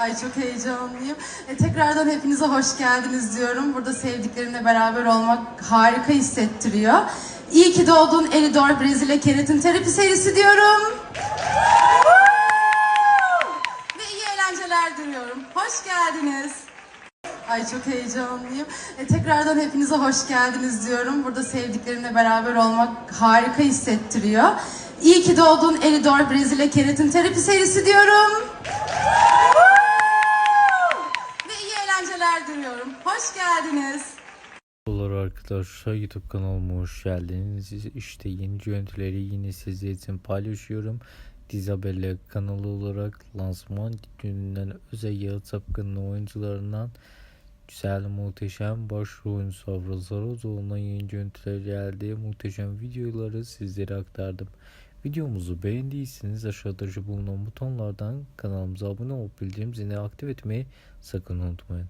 Ay çok heyecanlıyım. E, tekrardan hepinize hoş geldiniz diyorum. Burada sevdiklerimle beraber olmak harika hissettiriyor. İyi ki doğdun Elidor Brezilya Keratin Terapi serisi diyorum. Ve iyi eğlenceler diliyorum. Hoş geldiniz. Ay çok heyecanlıyım. E, tekrardan hepinize hoş geldiniz diyorum. Burada sevdiklerimle beraber olmak harika hissettiriyor. İyi ki doğdun Elidor Brezilya Keratin Terapi serisi diyorum. Diliyorum. Hoş geldiniz. Merhabalar arkadaşlar YouTube kanalıma hoş geldiniz. İşte yeni görüntüleri yine sizler için paylaşıyorum. Dizabelle kanalı olarak lansman gününden özel Yağız Sapkın'ın oyuncularından güzel muhteşem başrol oyuncusu Avra Zarozoğlu'na yeni görüntüler geldi. Muhteşem videoları sizlere aktardım. Videomuzu beğendiyseniz aşağıda bulunan butonlardan kanalımıza abone olup bildirim zilini aktif etmeyi sakın unutmayın.